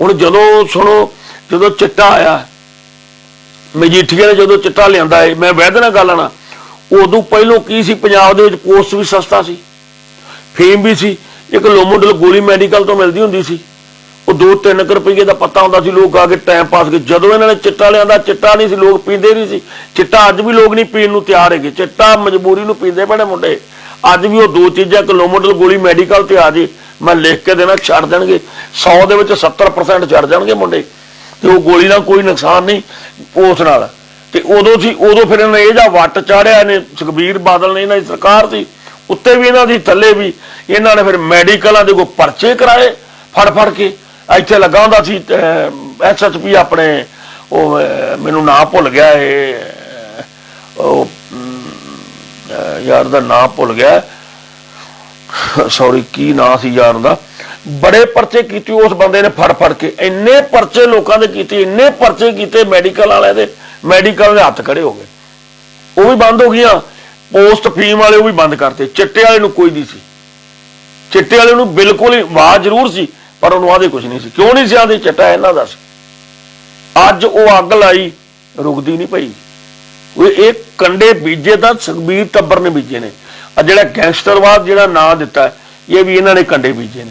ਹੁਣ ਜਦੋਂ ਸੁਣੋ, ਜਦੋਂ ਚਿੱਟਾ ਆਇਆ ਮਜੀਠੀਆ ਨੇ ਜਦੋਂ ਚਿੱਟਾ ਲਿਆਂਦਾ ਏ, ਮੈਂ ਵੈਦ ਨਾਲ ਗੱਲ ਨਾ ਉਦੋਂ ਪਹਿਲੋਂ ਕੀ ਸੀ, ਪੰਜਾਬ ਦੇ ਵਿੱਚ ਪੋਸਟ ਵੀ ਸਸਤਾ ਸੀ, ਫੇਮ ਵੀ ਸੀ, ਇੱਕ ਲੋਮੋਡਲ ਗੋਲੀ ਮੈਡੀਕਲ ਤੋਂ ਮਿਲਦੀ ਹੁੰਦੀ ਸੀ, ਉਹ 2-3 ਰੁਪਏ ਦਾ ਪਤਾ ਹੁੰਦਾ ਸੀ, ਲੋਕ ਆ ਕੇ ਟਾਈਮ ਪਾਸ ਕੇ ਜਦੋਂ ਇਹਨਾਂ ਨੇ ਚਿੱਟਾ ਲਿਆਂਦਾ, ਚਿੱਟਾ ਨਹੀਂ ਸੀ, ਲੋਕ ਪੀਂਦੇ ਨਹੀਂ ਸੀ, ਚਿੱਟਾ ਅੱਜ ਵੀ ਲੋਕ ਨਹੀਂ ਪੀਣ ਨੂੰ ਤਿਆਰ ਹੈਗੇ, ਚਿੱਟਾ ਮਜਬੂਰੀ ਨੂੰ ਪੀਂਦੇ ਪੜੇ ਮੁੰਡੇ, ਅੱਜ ਵੀ ਉਹ ਦੋ ਚੀਜ਼ਾਂ, ਇੱਕ ਲੋਮੋਡਲ ਗੋਲੀ ਮੈਡੀਕਲ ਤੇ ਆ ਜੇ ਮੈਂ ਲਿਖ ਕੇ ਦੇਣਾ, ਛੱਡ ਦੇਣਗੇ। 100 ਦੇ ਵਿੱਚ 70% ਛੱਡ ਜਾਣਗੇ ਮੁੰਡੇ। ਤੇ ਉਹ ਗੋਲੀ ਨਾਲ ਕੋਈ ਨੁਕਸਾਨ ਨਹੀਂ ਉਸ ਨਾਲ। ਤੇ ਉਦੋਂ ਸੀ, ਉਦੋਂ ਫਿਰ ਇਹਨਾਂ ਇਹ ਜਾਂ ਵੱਟ ਚਾੜਿਆ ਨੇ, ਸੁਖਬੀਰ ਬਾਦਲ ਨੇ ਇਹਨਾਂ ਦੀ ਸਰਕਾਰ ਸੀ ਉੱਤੇ ਵੀ ਇਹਨਾਂ ਦੀ, ਥੱਲੇ ਵੀ। ਇਹਨਾਂ ਨੇ ਫਿਰ ਮੈਡੀਕਲਾਂ ਦੇ ਕੋ ਪਰਚੇ ਕਰਾਏ ਫੜ ਫੜ ਕੇ। ਇੱਥੇ ਲੱਗਾ ਹੁੰਦਾ ਸੀ ਐਸਐਸਪੀ ਆਪਣੇ, ਉਹ ਮੈਨੂੰ ਨਾਂ ਭੁੱਲ ਗਿਆ ਇਹ ਉਹ ਯਾਰ ਦਾ ਨਾਂ ਭੁੱਲ ਗਿਆ। ਸੌਰੀ ਕੀ ਨਾਂ ਸੀ ਯਾਰ ਦਾ? ਬੜੇ ਪਰਚੇ ਕੀਤੇ ਉਸ ਬੰਦੇ ਨੇ ਫੜ ਫੜ ਕੇ। ਇੰਨੇ ਪਰਚੇ ਲੋਕਾਂ ਦੇ ਕੀਤੇ, ਇੰਨੇ ਪਰਚੇ ਕੀਤੇ ਮੈਡੀਕਲ ਵਾਲਿਆਂ ਦੇ। ਮੈਡੀਕਲ ਦੇ ਹੱਥ ਖੜੇ ਹੋ ਗਏ। ਉਹ ਵੀ ਬੰਦ ਹੋ ਗਈਆਂ। ਪੋਸਟ ਫੀਮ ਵਾਲੇ ਉਹ ਵੀ ਬੰਦ ਕਰਤੇ। ਚਿੱਟੇ ਵਾਲੇ ਨੂੰ ਕੋਈ ਨਹੀਂ ਸੀ। ਚਿੱਟੇ ਵਾਲੇ ਨੂੰ ਬਿਲਕੁਲ ਹੀ ਆਵਾਜ਼ ਜ਼ਰੂਰ ਸੀ, ਪਰ ਉਹਨੂੰ ਆਦੇ ਕੁਝ ਨਹੀਂ ਸੀ। ਕਿਉਂ ਨਹੀਂ ਸੀ ਆਦੇ ਚਿੱਟਾ ਇਹਨਾਂ ਦਾ ਸੀ? ਅੱਜ ਉਹ ਅੱਗ ਲਾਈ, ਰੁਕਦੀ ਨਹੀਂ ਪਈ। ਉਹ ਇਹ ਕੰਡੇ ਬੀਜੇ ਤਾਂ ਸੁਖਬੀਰ ਟੱਬਰ ਨੇ ਬੀਜੇ ਨੇ। ਆ ਜਿਹੜਾ ਗੈਂਗਸਟਰਵਾਦ ਜਿਹੜਾ ਨਾਂ ਦਿੱਤਾ ਇਹ ਵੀ ਇਹਨਾਂ ਨੇ ਕੰਡੇ ਬੀਜੇ ਨੇ।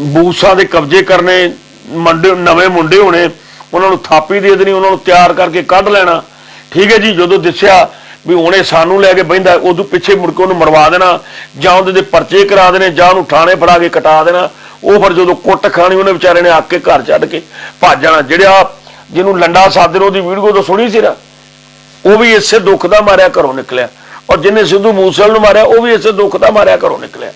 ਬੂਸਾਂ ਦੇ ਕਬਜ਼ੇ ਕਰਨੇ, ਮੰਡੇ, ਨਵੇਂ ਮੁੰਡੇ ਹੋਣੇ, ਉਹਨਾਂ ਨੂੰ ਥਾਪੀ ਦੇ ਦੇਣੀ, ਉਹਨਾਂ ਨੂੰ ਤਿਆਰ ਕਰਕੇ ਕੱਢ ਲੈਣਾ। ਠੀਕ ਹੈ ਜੀ, ਜਦੋਂ ਦਿਸਿਆ ਵੀ ਹੁਣੇ ਸਾਨੂੰ ਲੈ ਕੇ ਬਹਿੰਦਾ, ਉਦੋਂ ਪਿੱਛੇ ਮੁੜ ਕੇ ਉਹਨੂੰ ਮਰਵਾ ਦੇਣਾ, ਜਾਂ ਉਹਦੇ ਦੇ ਪਰਚੇ ਕਰਾ ਦੇਣੇ, ਜਾਂ ਉਹਨੂੰ ਥਾਣੇ ਫੜਾ ਕੇ ਕਟਾ ਦੇਣਾ, ਉਹ ਫਿਰ ਜਦੋਂ ਕੁੱਟ ਖਾਣੀ ਉਹਨੇ ਵਿਚਾਰੇ ਨੇ ਆ ਕੇ ਘਰ ਛੱਡ ਕੇ ਭੱਜ ਜਾਣਾ। ਜਿਹੜਾ ਜਿਹਨੂੰ ਲੰਡਾ ਸਾਧਨ, ਉਹਦੀ ਵੀਡੀਓ ਤਾਂ ਸੁਣੀ ਸੀ ਨਾ, ਉਹ ਵੀ ਇਸੇ ਦੁੱਖ ਦਾ ਮਾਰਿਆ ਘਰੋਂ ਨਿਕਲਿਆ। ਔਰ ਜਿਹਨੇ ਸਿੱਧੂ ਮੂਸੇਵਾਲ ਨੂੰ ਮਾਰਿਆ, ਉਹ ਵੀ ਇਸੇ ਦੁੱਖ ਦਾ ਮਾਰਿਆ ਘਰੋਂ ਨਿਕਲਿਆ।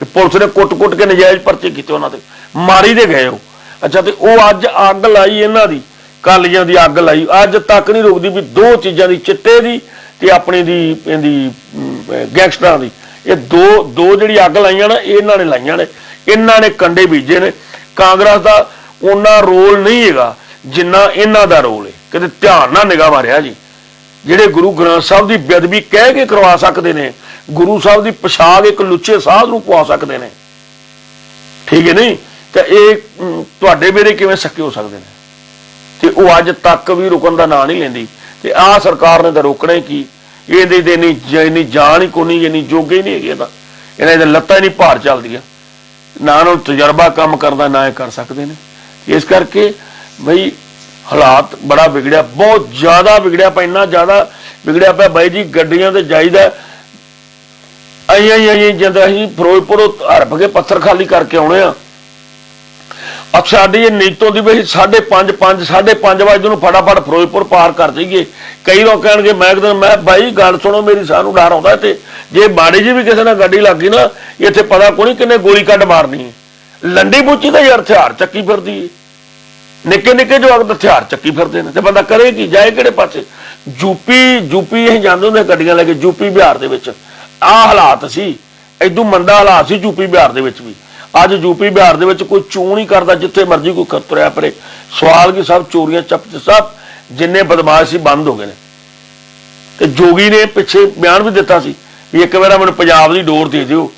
ਤੇ ਪੁਲਿਸ ਨੇ ਕੁੱਟ-ਕੁੱਟ ਕੇ ਨਜਾਇਜ਼ ਪਰਚੇ ਕੀਤੇ ਉਹਨਾਂ ਤੇ ਮਾਰੀ ਦੇ ਗਏ ਉਹ। ਅੱਛਾ, ਤੇ ਉਹ ਅੱਜ ਅੱਗ ਲਾਈ ਇਹਨਾਂ ਦੀ, ਕਾਲੀਆਂ ਦੀ ਅੱਗ ਲਾਈ। ਅੱਜ ਤੱਕ ਨਹੀਂ ਰੁਕਦੀ ਵੀ ਦੋ ਚੀਜ਼ਾਂ ਦੀ, ਚਿੱਟੇ ਦੀ ਤੇ ਆਪਣੀ ਦੀ, ਇਹਦੀ ਗੈਂਗਸਟਰਾਂ ਦੀ। ਇਹ ਦੋ ਦੋ ਜਿਹੜੀ ਅੱਗ ਲਾਈਆਂ ਨਾ ਇਹਨਾਂ ਨੇ ਲਾਈਆਂ ਨੇ। ਇਹਨਾਂ ਨੇ ਕੰਡੇ ਬੀਜੇ ਨੇ। ਕਾਂਗਰਸ ਦਾ ਉਹਨਾਂ ਰੋਲ ਨਹੀਂ ਹੈਗਾ, ਜਿੰਨਾ ਇਹਨਾਂ ਦਾ ਰੋਲ ਹੈ। ਕਿਤੇ ਧਿਆਨ ਨਾਲ ਨਿਗਾਹ ਮਾਰਿਆ ਜੀ। ਜਿਹੜੇ ਗੁਰੂ ਗ੍ਰੰਥ ਸਾਹਿਬ ਦੀ ਬੇਅਦਬੀ ਕਹਿ ਕੇ ਕਰਵਾ ਸਕਦੇ ਨੇ, ਗੁਰੂ ਸਾਹਿਬ ਦੀ ਪਛਾਗ ਇੱਕ ਲੁੱਚੇ ਸਾਧ ਨੂੰ ਪਵਾ ਸਕਦੇ ਨੇ। ਠੀਕ ਹੈ ਨਹੀਂ? ਤਾਂ ਇਹ ਤੁਹਾਡੇ ਮੇਰੇ ਕਿਵੇਂ ਸੱਕੇ ਹੋ ਸਕਦੇ ਨੇ? ਤੇ ਉਹ ਅੱਜ ਤੱਕ ਵੀ ਰੁਕਣ ਦਾ ਨਾਂ ਨਹੀਂ ਲੈਂਦੀ। ਤੇ ਆਹ ਸਰਕਾਰ ਨੇ ਤਾਂ ਰੋਕਣਾ ਹੀ ਕੀ? ਇਹਦੇ ਦੇ ਨਹੀਂ ਇੰਨੀ ਜਾਨ ਹੀ ਕੋਈ ਨਹੀਂ ਇੰਨੀ ਜੋਗੇ ਹੀ ਨਹੀਂ ਹੈਗੇ ਤਾਂ। ਇਹਨਾਂ ਦੇ ਲੱਤਾਂ ਹੀ ਨਹੀਂ ਭਾਰ ਚੱਲਦੀਆਂ। ਨਾ ਉਹਨਾਂ ਨੂੰ ਤਜਰਬਾ ਕੰਮ ਕਰਦਾ, ਨਾ ਇਹ ਕਰ ਸਕਦੇ ਨੇ। ਇਸ ਕਰਕੇ ਬਈ ਹਾਲਾਤ ਬੜਾ ਵਿਗੜਿਆ, ਬਹੁਤ ਜ਼ਿਆਦਾ ਵਿਗੜਿਆ ਪਿਆ, ਇੰਨਾ ਜ਼ਿਆਦਾ ਵਿਗੜਿਆ ਪਿਆ। ਬਾਈ ਜੀ, ਗੱਡੀਆਂ ਤੇ ਜਾਈਦਾ। ਆਈ ਆਈ ਆਈ ਜਦੋਂ ਅਸੀਂ ਫਿਰੋਜ਼ਪੁਰੋਂ ਹਰਪ ਕੇ ਪੱਥਰ ਖਾਲੀ ਕਰਕੇ ਆਉਣੇ ਆ। ਅਬ ਸਾਡੀ ਇਹ ਨੀਤੋਂ ਦੀ ਵੀ 5:30 5 5:30 ਵਜੇ ਨੂੰ ਫਟਾਫਟ ਫਿਰੋਜ਼ਪੁਰ ਪਾਰ ਕਰ ਜਾਈਏ। ਕਈ ਲੋਕ ਕਹਿਣਗੇ, ਮੈਂ ਕਹਿੰਦਾ ਮੈਂ ਬਾਈ, ਗੱਲ ਸੁਣੋ, ਮੇਰੀ ਸਾਨੂੰ ਡਰ ਆਉਂਦਾ ਤੇ ਜੇ ਬਾੜੀ ਜੀ ਵੀ ਕਿਸੇ ਨਾਲ ਗੱਡੀ ਲੱਗ ਗਈ ਨਾ, ਇੱਥੇ ਪਤਾ ਕੋਈ ਕਿੰਨੇ ਗੋਲੀ ਕੱਢ ਮਾਰਨੀ ਲੰਡੀ ਬੁੱਚੀ ਤਾਂ ਯਾਰ ਹਥਿਆਰ ਚੱਕੀ ਫਿਰਦੀ ਏ ਨਿੱਕੇ ਨਿੱਕੇ ਜਵਾਕ ਹਥਿਆਰ ਚੱਕੀ ਫਿਰਦੇ ਨੇ, ਤੇ ਬੰਦਾ ਕਰੇ ਕੀ, ਜਾਏ ਕਿਹੜੇ ਪਾਸੇ? ਯੂਪੀ ਯੂਪੀ ਇਹ ਜਾਂਦੇ ਹੁੰਦੇ ਗੱਡੀਆਂ ਲੈ ਕੇ ਯੂਪੀ ਬਿਹਾਰ ਦੇ ਵਿੱਚ। ਆਹ ਹਾਲਾਤ ਸੀ ਐਦੂ ਮੰਦਾ ਹਾਲਾਤ ਸੀ ਯੂਪੀ ਬਿਹਾਰ ਦੇ ਵਿੱਚ ਵੀ। ਅੱਜ ਯੂਪੀ ਬਿਹਾਰ ਦੇ ਵਿੱਚ ਕੋਈ ਚੋਣ ਹੀ ਕਰਦਾ, ਜਿੱਥੇ ਮਰਜ਼ੀ ਕੋਈ ਖਤਰਿਆ ਪਰੇ ਸਵਾਲ ਕੀ ਸਭ ਚੋਰੀਆਂ ਚੱਪ ਸਭ, ਜਿੰਨੇ ਬਦਮਾਸ਼ ਸੀ ਬੰਦ ਹੋ ਗਏ ਨੇ। ਤੇ ਜੋਗੀ ਨੇ ਪਿੱਛੇ ਬਿਆਨ ਵੀ ਦਿੱਤਾ ਸੀ, ਵੀ ਇੱਕ ਵਾਰ ਮੈਨੂੰ ਪੰਜਾਬ ਦੀ ਡੋਰ ਦੇ ਦਿਓ,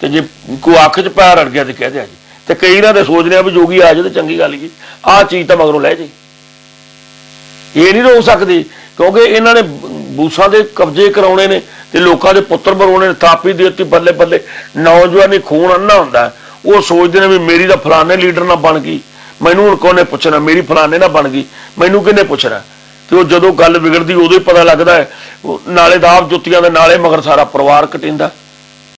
ਤੇ ਜੇ ਕੋਈ ਅੱਖ 'ਚ ਪੈਰ ਅੜ ਗਿਆ ਤੇ ਕਹਿ ਦਿਆ ਜੀ। ਤੇ ਕਈ ਇਹਨਾਂ ਦੇ ਸੋਚਦੇ ਆ ਵੀ ਜੋਗੀ ਆ ਜਾਵੇ ਤੇ ਚੰਗੀ ਗੱਲ ਜੀ ਆਹ ਚੀਜ਼ ਤਾਂ ਮਗਰੋਂ ਲੈ ਜੇ ਇਹ ਨਹੀਂ ਰੋਕ ਸਕਦੀ, ਕਿਉਂਕਿ ਇਹਨਾਂ ਨੇ ਬੂਸਾਂ ਦੇ ਕਬਜ਼ੇ ਕਰਾਉਣੇ ਨੇ ਤੇ ਲੋਕਾਂ ਦੇ ਪੁੱਤਰ ਬਣਾਉਣੇ ਨੇ, ਥਾਪੀ ਦੇ ਉੱਤੇ ਬੱਲੇ ਬੱਲੇ। ਨੌਜਵਾਨੀ ਖੂਨ ਅੰਨਾ ਹੁੰਦਾ ਉਹ ਸੋਚਦੇ ਨੇ ਵੀ ਮੇਰੀ ਤਾਂ ਫਲਾਣੇ ਲੀਡਰ ਨਾ ਬਣ ਗਈ। ਮੈਨੂੰ ਹੁਣ ਕੋਨੇ ਪੁੱਛਣਾ? ਮੇਰੀ ਫਲਾਣੇ ਨਾ ਬਣ ਗਈ। ਮੈਨੂੰ ਕਿਹਨੇ ਪੁੱਛਣਾ? ਤੇ ਉਹ ਜਦੋਂ ਗੱਲ ਵਿਗੜਦੀ, ਉਦੋਂ ਹੀ ਪਤਾ ਲੱਗਦਾ ਨਾਲੇ ਦਾਬ ਜੁੱਤੀਆਂ ਦੇ ਨਾਲੇ ਮਗਰ ਸਾਰਾ ਪਰਿਵਾਰ ਕਟਿੰਦਾ।